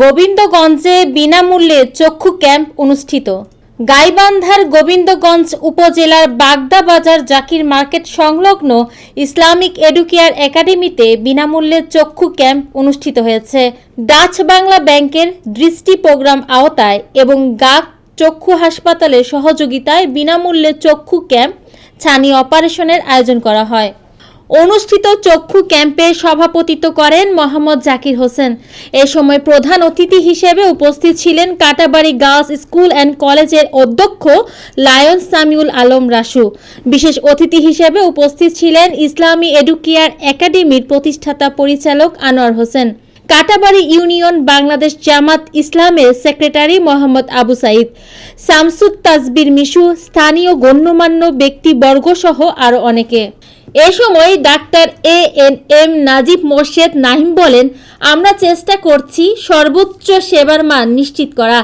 গোবিন্দগঞ্জে বিনামূল্যে চক্ষু ক্যাম্প অনুষ্ঠিত। গাইবান্ধার গোবিন্দগঞ্জ উপজেলার বাগদা বাজার জাকির মার্কেট সংলগ্ন ইসলামিক এডুকেয়ার একাডেমিতে বিনামূল্যে চক্ষু ক্যাম্প অনুষ্ঠিত হয়েছে। ডাচ বাংলা ব্যাংকের দৃষ্টি প্রোগ্রাম আওতায় এবং গাক চক্ষু হাসপাতালের সহযোগিতায় বিনামূল্যে চক্ষু ক্যাম্প, ছানি অপারেশনের আয়োজন করা হয়। অনুষ্ঠিত চক্ষু ক্যাম্পে সভাপতিত্ব করেন মোহাম্মদ জাকির হোসেন। এ সময় প্রধান অতিথি হিসেবে উপস্থিত ছিলেন কাটাবাড়ি গার্লস স্কুল অ্যান্ড কলেজের অধ্যক্ষ লায়ন সামিউল আলম রাসু। বিশেষ অতিথি হিসেবে উপস্থিত ছিলেন ইসলামী এডুকেয়ার একাডেমির প্রতিষ্ঠাতা পরিচালক আনোয়ার হোসেন। কাটাবাড়ি ইউনিয়ন বাংলাদেশ জামাত ইসলামের সেক্রেটারি মোহাম্মদ আবু সাইদ। শামসুদ তাজবির মিশু, স্থানীয় গণ্যমান্য ব্যক্তিবর্গ সহ আরও অনেকে। এ সময় doctor A N M Nazib Morshed Nahim বলেন, আমরা চেষ্টা করছি সর্বোচ্চ সেবার মান নিশ্চিত করা।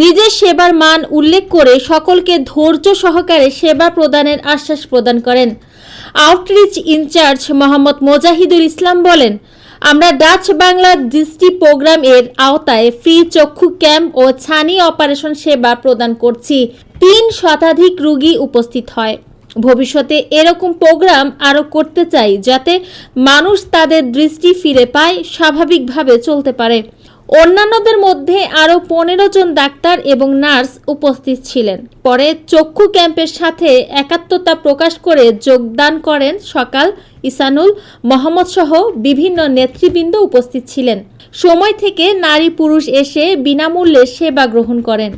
নিজের সেবার মান উল্লেখ করে সকলকে ধৈর্য সহকারে সেবা প্রদানের আশ্বাস প্রদান করেন। Outreach in charge Mohammad Mojahidul Islam বলেন, আমরা ডাচ বাংলা দৃষ্টি প্রোগ্রাম এর আওতায় ফ্রি চক্ষু ক্যাম্প ও ছানি অপারেশন সেবা প্রদান করছি। তিন শতাধিক রোগী উপস্থিত হয়। ভবিষ্যতে এরকম প্রোগ্রাম আরও করতে চাই যাতে মানুষ তাদের দৃষ্টি ফিরে পায়, স্বাভাবিকভাবে চলতে পারে। অন্যান্যদের মধ্যে আরও পনেরো জন ডাক্তার এবং নার্স উপস্থিত ছিলেন। পরে চক্ষু ক্যাম্পের সাথে একাত্মতা প্রকাশ করে যোগদান করেন সকাল ইসানুল, মোহাম্মদ সহ বিভিন্ন নেতৃবৃন্দ উপস্থিত ছিলেন। সময় থেকে নারী পুরুষ এসে বিনামূল্যে সেবা গ্রহণ করেন।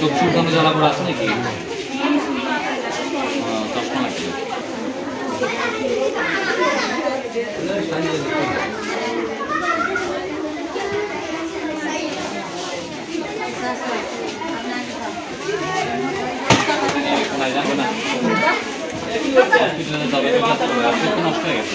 চক্ষুর কোনো জ্বালা পড়া আছে নাকি চশমা লাগবে না। হসপিটালে যাবে, তো যাতে হবে। আপনার তো নষ্ট হয়ে গেছে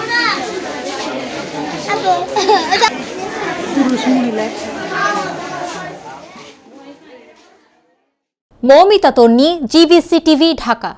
মৌমিতা তন্নি জিবিসি টিভি ঢাকা।